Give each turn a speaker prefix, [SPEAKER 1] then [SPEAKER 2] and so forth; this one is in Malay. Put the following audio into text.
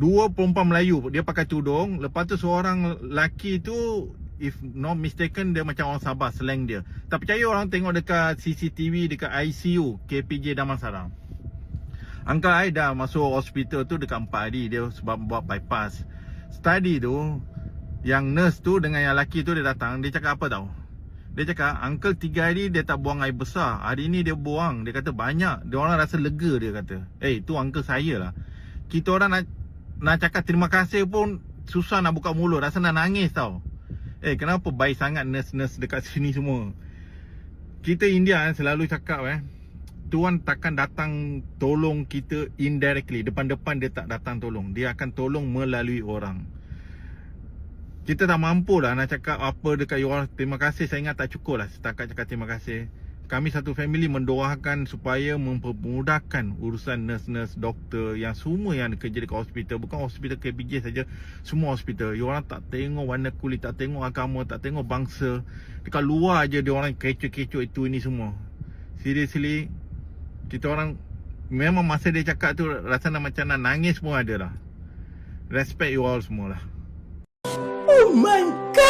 [SPEAKER 1] Dua perempuan Melayu Dia pakai tudung Lepas tu seorang lelaki tu If not mistaken Dia macam orang Sabah Slang dia. Tak percaya orang tengok dekat CCTV Dekat ICU KPJ Damansara. Uncle I dah masuk hospital tu Dekat 4 hari Dia sebab buat bypass. Study tu Yang nurse tu Dengan yang lelaki tu Dia datang Dia cakap apa tau? Dia cakap Uncle 3 hari dia tak buang air besar. Hari ni dia buang. Dia kata banyak. Dia orang rasa lega dia kata. Eh tu uncle saya lah. Kita orang nak Nak cakap terima kasih pun Susah nak buka mulut. Rasa nak nangis tau. Eh kenapa baik sangat nurse-nurse dekat sini semua? Kita India eh, selalu cakap eh Tuan takkan datang tolong kita indirectly. Depan-depan dia tak datang tolong. Dia akan tolong melalui orang. Kita tak mampu lah nak cakap apa dekat you all. Terima kasih. Saya ingat tak cukup lah Setakat cakap terima kasih Kami satu family mendoakan supaya mempermudahkan urusan nurse-nurse, doktor Yang semua yang kerja dekat hospital. Bukan hospital KPJ saja Semua hospital. You orang tak tengok warna kulit, tak tengok agama, tak tengok bangsa. Dekat luar aja dia orang kecoh-kecoh itu ini semua. Seriously Kita orang Memang masa dia cakap tu Rasa nak macam nak nangis pun ada lah. Respect you all semua lah.
[SPEAKER 2] Oh my god!